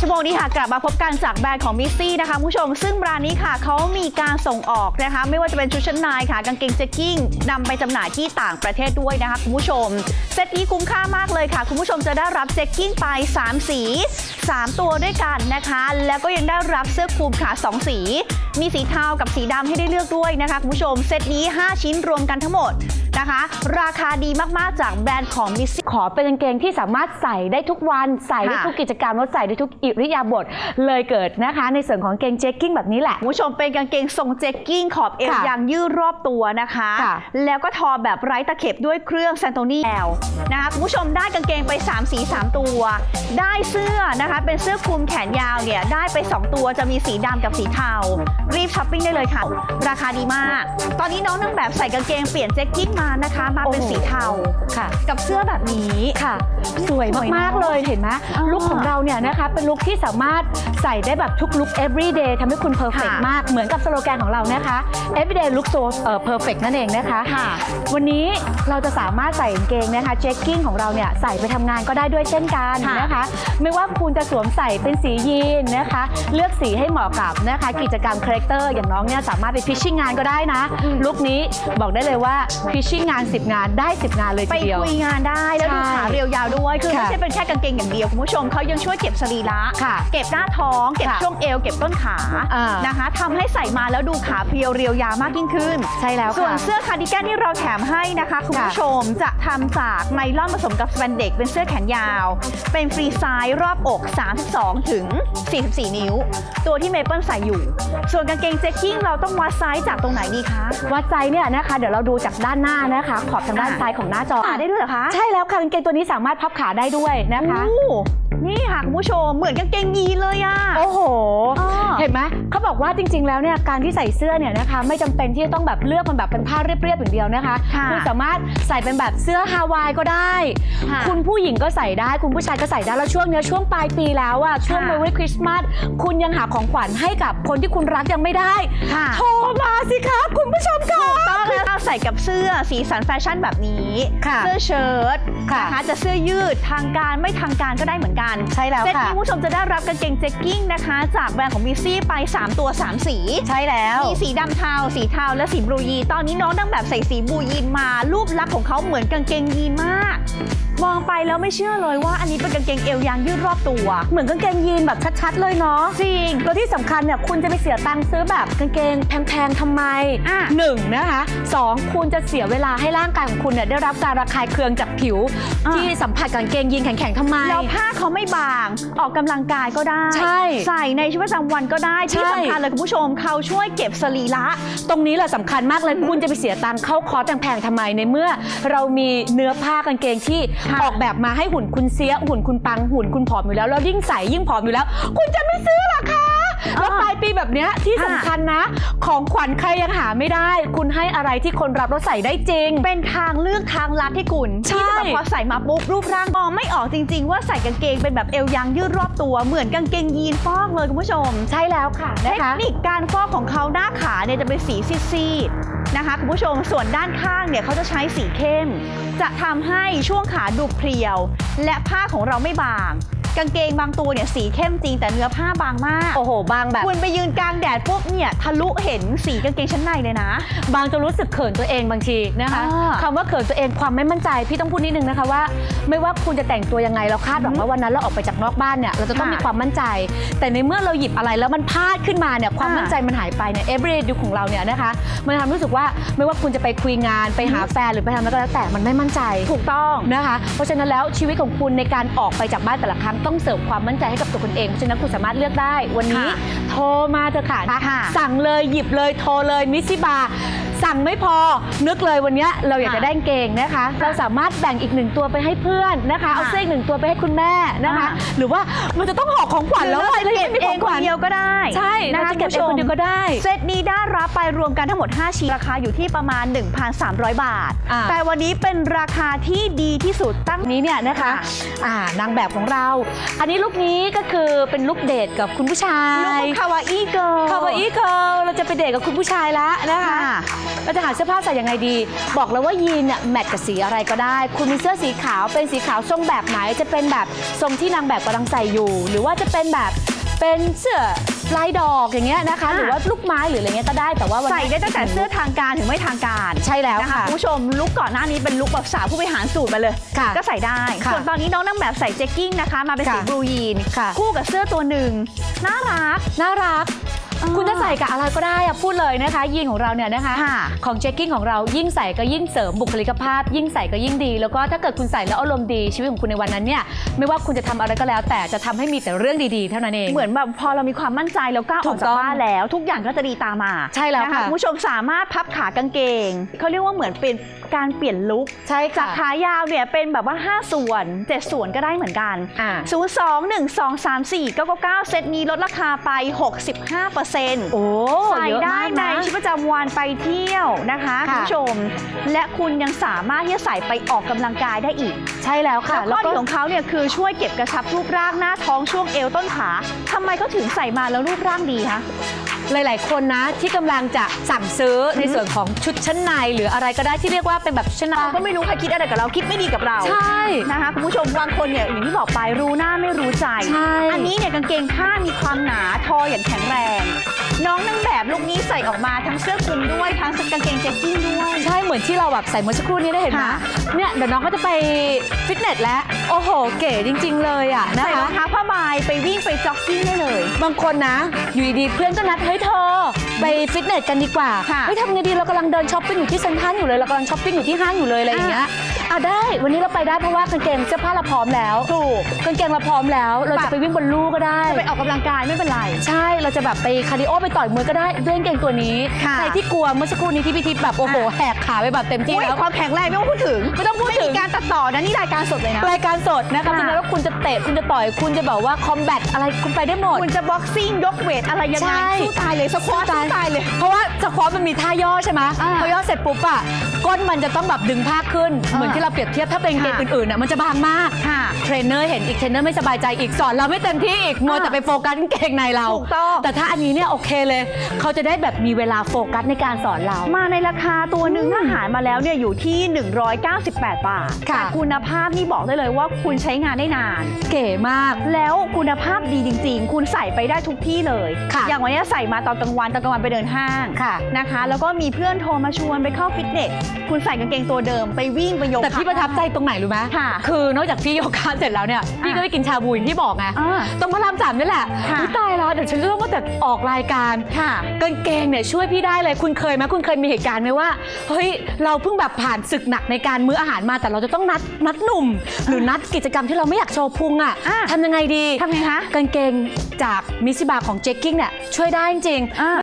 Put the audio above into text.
ชั่วโมงนี้ค่ะกลับมาพบกันจากแบรนด์ของมิสซี่นะคะผู้ชม ซึ่งแบรนด์นี้ค่ะเขามีการส่งออกนะคะ ไม่ว่าจะเป็นชุดชั้นในค่ะกางเกงเจ็กกิ้งนำไปจำหน่ายที่ต่างประเทศด้วยนะคะคุณผู้ชม เซตนี้คุ้มค่ามากเลยค่ะ คุณผู้ชมจะได้รับเจ็กกิ้งไป 3 สี 3 ตัวด้วยกันนะคะ แล้วก็ยังได้รับเสื้อคลุมค่ะ 2 สี มีสีเทากับสีดำให้ได้เลือกด้วยนะคะคุณผู้ชมเซตนี้ 5 ชิ้นรวมกันทั้งหมด นะคะ ราคาดีมากๆจากแบรนด์ของมิสซี่ขอเป็นกางเกงที่สามารถใส่ได้ทุกวันใส่ได้ค่ะทุกกิจกรรมแล้วใส่ได้ทุกอิริยาบถเลยเกิดนะคะ ในส่วนของเกงเจ๊กกิ้งแบบนี้แหละคุณผู้ชมเป็นกางเกงทรงเจ็กกิ้งขอบเอวค่ะยางยืดรอบตัวนะคะค่ะแล้วก็ทอแบบไร้ตะเข็บด้วยเครื่องแซนโตนี่แอลนะคะคุณผู้ชมได้กางเกงไป 3 สี 3 ตัว ได้เสื้อนะคะเป็นเสื้อคลุมแขนยาวเนี่ยได้ไป 2 ตัวจะมีสีดำกับสีเทา รีบช้อปปิ้งได้เลยค่ะ ราคาดีมาก ตอนนี้น้องนางแบบใส่กางเกงเปลี่ยนเจ็กกิ้งมานะคะ มาเป็นโอ้โหสีเทาค่ะ กับเสื้อแบบนี้ค่ะ สวยสวยเนอะมากๆเลยเห็นไหมอ่าลุคของเราเนี่ยนะคะเป็นลุคที่สามารถใส่ได้แบบทุกลุค everyday ทำให้คุณ perfect ค่ะมากเหมือนกับสโลแกนของเรานะคะ everyday look so เอ่อ perfect นั่นเองนะคะค่ะวันนี้เราจะสามารถใส่กางเกงนะคะ checking ของเราเนี่ยใส่ไปทำงานก็ได้ด้วยเช่นกันค่ะนะคะ ไม่ว่าคุณจะสวมใส่เป็นสียีนนะคะ เลือกสีให้เหมาะกับนะคะ กิจกรรมคาแรคเตอร์อย่างน้องเนี่ยสามารถไปพิชชิ่งงานก็ได้นะอืมลุคนี้บอกได้เลยว่าพิชชิ่งงาน 10 งานได้ 10 งานเลยไปทีเดียวคุยงานได้ แล้วดูใช่ขาเรียวยาวด้วย คือไม่ค่ะใช่เป็นแค่กางเกงอย่างเดียวคุณผู้ชมเขายังช่วยเก็บสรีระค่ะเก็บหน้าท้อง เก็บค่ะช่วงเอว เก็บต้นขาอ่านนะคะทำให้ใส่มาแล้วดูขาเพรียวเรียวยาวมากยิ่งขึ้น ใช่แล้วส่วนค่ะเสื้อคาร์ดิแกนที่เราแถมให้นะคะคุณผู้ชมจะทำจากไนล่อนผสมกับสแปนเด็กเป็นเสื้อแขนยาว เป็นฟรีไซส์รอบอก 32 ถึง 44 นิ้ว ตัวที่เมเปิลใส่อยู่ ส่วนกางเกงเจ็คกิ้งเราต้องวัดไซส์จากตรงไหนดีคะ วัดไซส์เนี่ยนะคะเดี๋ยวเราดูจากด้านหน้านะคะ ขอบทางด้านอะซ้ายของหน้าจอขาได้ด้วยเหรอคะ ใช่แล้วค่ะกางเกงตัวนี้สามารถพับขาได้ด้วยนะคะโอ้ นี่ค่ะคุณผู้ชมเหมือนกางเกงยีนเลยอะ โอ้โหอ๋อเห็นไหมเขาบอกว่าจริง ๆ แล้วเนี่ยการที่ใส่เสื้อเนี่ยนะคะไม่จำเป็นที่จะต้องแบบเลือกมันแบบเป็นผ้าเรียบๆอย่างเดียวนะคะค่ะ ณสามารถใส่เป็นแบบเสื้อฮาวายก็ได้ ค่ะ คุณผู้หญิงก็ใส่ได้คุณผู้ชายก็ใส่ได้แล้วช่วงเนี้ยช่วงปลายปีแล้วอะช่วงค่ะ Merry Christmas คุณยังหาของขวัญให้กับคนที่คุณรักยังไม่ได้ค่ะโทรมาสิคะคุณผู้ชมค่ะ ต้องแล้วเราใส่กับเสื้อสีสันแฟชั่นแบบนี้ ค่ะเสื้อเชิ้ตค่ะ นะคะจะเสื้อยืดทางการไม่ทางการก็ได้เหมือนกันใช่แล้วเซตค่ะ นี้คุณผู้ชมจะได้รับกางเกงเจ็กกิ้งนะคะ จากแบรนด์ของมิซซี่ไป 3 ตัว 3 สี ใช่แล้ว มีสีดำเทา สีเทา และสีบลูยีนตอนนี้น้องนางแบบใส่สีบลูยีนมา รูปลักษณ์ของเขาเหมือนกางเกงยีนมาก มองไปแล้วไม่เชื่อเลยว่าอันนี้เป็นกางเกงเอวยางยืดรอบตัว เหมือนกางเกงยีนแบบชัดๆเลยเนาะจริงแล้วที่สำคัญเนี่ยคุณจะไปเสียตังค์ซื้อแบบกางเกงแพงๆทำไมอะหนึ่งนะคะสองคุณจะเสียเวลาให้ร่างกายของคุณเนี่ยได้รับการระคายเคืองจากผิวอะที่สัมผัสกับกางเกงยีนแข็งๆทำไมแล้วผ้าเขาไม่บาง ออกกำลังกายก็ได้ใช่ใส่ในชีวิตประจำวันก็ได้ที่ใช่สำคัญเลยคุณผู้ชมเขาช่วยเก็บสรีระตรงนี้แหละสำคัญมากเลยคุณจะไปเสียตังค์เข้าคอร์สแพงๆทำไมในเมื่อ เรามีเนื้อผ้ากางเกงที่ค่ะออกแบบมาให้หุ่นคุณเสียหุ่นคุณปังหุ่นคุณผอมอยู่แล้วแล้วยิ่งใส่ยิ่งผอมอยู่แล้ว คุณจะไม่ซื้อเหรอคะแล้วปลายปีแบบเนี้ยที่สำคัญนะ ของขวัญใครยังหาไม่ได้ คุณให้อะไรที่คนรับแล้วใส่ได้จริง เป็นทางเลือกทางลัดให้คุณใช่ ที่จะแบบพอใส่มาปุ๊บรูปร่างมองไม่ออกจริง ๆ ว่าใส่กางเกงเป็นแบบเอวยางยืดรอบตัวเหมือนกางเกงยีนฟอกเลยคุณผู้ชม ใช่แล้วค่ะเทนะคคะ นิคการฟอกของเขาหน้าขาเนี่ยจะเป็นสีซีดๆ นะคะคุณผู้ชมส่วนด้านข้างเนี่ยเขาจะใช้สีเข้ม จะทำให้ช่วงขาดูเพรียว และผ้าของเราไม่บาง กางเกงบางตัวเนี่ยสีเข้มจริงแต่เนื้อผ้าบางมาก โอ้โห บางแบบ คุณไปยืนกลางแดดปุ๊บเนี่ยทะลุเห็นสีกางเกงชั้นในเลยนะ บางจะรู้สึกเขินตัวเองบางทีนะคะอ่าคำว่าเขินตัวเองความไม่มั่นใจพี่ต้องพูดนิดนึงนะคะว่า ไม่ว่าคุณจะแต่งตัวยังไงเราคาดหวังว่าวันนั้นเราออกไปจากนอกบ้านเนี่ยเราจะต้องค่ะมีความมั่นใจ แต่ในเมื่อเราหยิบอะไรแล้วมันพลาดขึ้นมาเนี่ยความอ่ามั่มั่นใจมันหายไปเนี่ย everyday ดูของเราเนี่ยนะคะมันทำให้รู้สึกว่าไม่ว่าคุณจะไปคุยงานไปหาแฟนหรือไปทำอะไรก็แล้วแต่มันไม่มั่นใจถูกต้องนะคะ เพราะฉะนั้นแล้วชีวิตของคุณในการออกไปจากบ้านแต่ละครั้งต้องเสริมความมั่นใจให้กับตัวคุณเองเพราะฉะนั้นคุณสามารถเลือกได้ วันนี้ ค่ะโทรมาเถอะค่ะ ค่ะสั่งเลยหยิบเลยโทรเลยมิสซิบา สั่งไม่พอ นึกเลยวันเนี้ยเราอยากจะได้กางเกงนะคะ เราสามารถแบ่งอีกหนึ่งตัวไปให้เพื่อนนะคะ เอาเสื้ออีกหนึ่งตัวไปให้คุณแม่นะคะอ่าหรือว่ามันจะต้องห่อของขวัญแล้วหรืออะไรเราจะเก็บเองคนเดียวก็ได้ ใช่นะนะคะคะเก็บเองคนเดียวก็ได้ เซตนี้ได้รับไปรวมกันทั้งหมด 5 ชิ้นราคาอยู่ที่ประมาณ 1,300 บาทอ่าแต่วันนี้เป็นราคาที่ดีที่สุดตั้งนี้เนี่ยนะคะค่ะอ่านางแบบของเรา อันนี้ลุคนี้ก็คือเป็นลุคเดทกับคุณผู้ชายลูกคาวาอี้เกิร์ลคาวาอี้เกิร์ลเราจะไปเดทกับคุณผู้ชายแล้วนะคะค่ะ เราจะหาเสื้อผ้าใส่ยังไงดี บอกเลยว่ายีนเนี่ยแมทกับสีอะไรก็ได้ คุณมีเสื้อสีขาวเป็นสีขาวทรงแบบไหน จะเป็นแบบทรงที่นางแบบกำลังใส่อยู่ หรือว่าจะเป็นแบบเป็นเสื้อลายดอกอย่างเงี้ยนะคะอ่าหรือว่าลูกไม้หรืออะไรเงี้ยก็ได้แต่ว่าวันใส่นี้ได้ตั้งแต่เสื้อทางการถึงไม่ทางการใช่แล้วนะคะค่ะคุณผู้ชมลุกก่อนหน้านี้เป็นลุกแบบสาวผู้บริหารสูตรมาเลย ค่ะก็ใส่ได้ ค่ะส่วนตอนนี้น้องนางแบบใส่เจกกิ้งนะคะ มาเป็นสีค่ะบลูยีนค่ะ คู่กับเสื้อตัวหนึ่งน่ารัก น่ารักอ่า คุณจะใส่กับอะไรก็ได้อะพูดเลยนะคะ ยีนของเราเนี่ยนะคะค่ะของเจคกิ้งของเรายิ่งใส่ก็ยิ่งเสริมบุคลิกภาพ ยิ่งใส่ก็ยิ่งดี แล้วก็ถ้าเกิดคุณใส่แล้วอารมณ์ดีชีวิตของคุณในวันนั้นเนี่ยไม่ว่าคุณจะทำอะไรก็แล้ว แต่จะทำให้มีแต่เรื่องดีๆ เท่านั้นเองเหมือนแบบพอเรามีความมั่นใจแล้วก้าวอถูอกกจากต้องบ้านแล้ว ทุกอย่างก็จะดีตามมาใช่แล้วนค่ะคุณผู้ชมสามารถพับขากางเกงเขาเรียกว่าเหมือนเป็นการเปลี่ยนลุคใช่จาค่ะกขายาวเนี่ยเป็นแบบว่า 5 ส่วน 7 ส่วนก็ได้เหมือนกันอ่า0 2 1 2 3 4 9 9 9เซตนี้ลดราคาไป 65%โอ้ใส่เยอะได้มากในนะ ชีวิตประจำวันไปเที่ยวนะคะคุณค่ะผู้ชม และคุณยังสามารถที่จะใส่ไปออกกำลังกายได้อีก ใช่แล้วค่ะ แล้วข้อดีของเขาเนี่ยคือช่วยเก็บกระชับรูปร่างหน้าท้องช่วงเอวต้นขาทำไมเขาถึงใส่มาแล้วรูปร่างดีคะ หลาย ๆ คนนะที่กำลังจะสั่งซื้อในอือฮึส่วนของชุดชั้นใน หรืออะไรก็ได้ที่เรียกว่าเป็นแบบชั้นในเราก็ไม่รู้ใครคิดอะไรกับเราคิดไม่ดีกับเราใช่ นะคะคุณผู้ชมบางคนเนี่ยอย่างที่บอกไปรู้หน้าไม่รู้ใจ ใช่ อันนี้เนี่ยกางเกงผ้ามีความหนาทออย่างแข็งแรง น้องนางแบบลุคนี้ใส่ออกมาทั้งเสื้อคลุมด้วยทั้งกางเกงแจ็คกิ้งด้วย ใช่เหมือนที่เราแบบใส่เมื่อสักครู่นี้ได้เห็นไหมค่ะ เนี่ยเดี๋ยวน้องก็จะไปฟิตเนสแล้ว โอ้โห เก๋จริง ๆ เลยอะนะใส่รคะ องเท้าผ้าใบไปวิ่งไปจ็อกกิ้งได้เลย บางคนนะ อยู่ดีๆเพื่อนก็นัดเฮ้ยเธอ ไปฟิตเนสกันดีกว่าค่ะ เฮ้ยทำไงดีเรากำลังเดินช้อปปิ้งอยู่ที่เซ็นทรัลอยู่เลยเรากำลังช้อปปิ้งอยู่ที่ห้างอยู่เลยอะไรอย่างเงี้ย อะได้ วันนี้เราไปได้เพราะว่ากางเกงเสื้อผ้าเราพร้อมแล้วถูกกางเกงเราพร้อมแล้ว เราจะไปวิ่งบนลู่ก็ได้จะไปออกกำลังกายไม่เป็นไร ใช่เราจะแบบไปคาร์ดิโอไปต่อยมวยก็ได้ด้วยกางเกงตัวนี้ค่ะใครที่กลัวเมื่อสักครู่นี้ที่พี่ทิพย์แบบโอ้โหอะแหกขาไปแบบเต็มที่อุ๊ยแล้วความแข็งแรงไม่ต้องพูดถึงไม่ต้องพูดถึงไม่มีการตัดต่อนะนี่รายการสดเลยนะรายการสดนะคะค่ะจริงๆแล้วคุณจะเตะคุณจะต่อยคุณจะแบบว่าคอมแบทอะไรคุณไปได้หมดคุณจะบ็อกซิ่งยกเวทอะไรยังไงใช่สู้ตายเลยสควอตสู้ตายเลย เพราะว่าสควอตมันมีท่าย่อใช่ไหมอ่าพอย่อเสร็จปุ๊บอะก้นมันจะต้องแบบดึงผ้าขึ้นอ่าเหมือนที่เราเปรียบเทียบถ้าเป็นกางเกงค่ะอื่นๆอะมันจะบางมากค่ะ เทรนเนอร์เห็นอีกเทรนเนอร์ไม่สบายใจอีกสอนเราไม่เต็มที่อีกมัวแต่ไปโฟกัสกางเกงในเรา ถูกต้อง แต่ถ้าอันนี้เนี่ยโอเคเลย เขาจะได้แบบมีเวลาโฟกัสในการสอนเรา มาในราคาตัวหนึ่งถ้าหารมาแล้วเนี่ยอยู่ที่ 198 บาทค่ะ แต่คุณภาพนี่บอกได้เลยว่าคุณใช้งานได้นาน เก๋มาก แล้วคุณภาพดีจริง ๆ คุณใส่ไปได้ทุกที่เลย ค่ะ อย่างวันนี้ใส่มาตอนกลางวันตอนกลางวันไปเดินห้างค่ะ นะคะ แล้วก็มีเพื่อนโทรมาชวนไปเข้าฟิตเนส คุณใส่กางเกงตัวเดิมไปวิ่งไปโยคะแต่พี่ประทับใจตรงไหนรู้ไหมค่ะคือนอกจากพี่โยคะเสร็จแล้วเนี่ยพี่ก็ไปกินชาบูอย่างที่บอกไงอ่าตรงพระรามสามนี่แหละค่ะอุ๊ยตายแล้วเดี๋ยวฉันเริ่มว่าแต่ออกรายการค่ะ กางเกงเนี่ยช่วยพี่ได้เลยคุณเคยไหมคุณเคยมีเหตุการณ์ไหมว่าเฮ้ยเราเพิ่งแบบผ่านศึกหนักในการมื้ออาหารมาแต่เราจะต้องนัดนัดหนุ่ม หรือนัดกิจกรรมที่เราไม่อยากโชว์พุงอะอะทำยังไงดี ทำไงคะ กางเกงจากมิซิบาของเจคกิ้งเนี่ยช่วยได้จริงๆ อ่า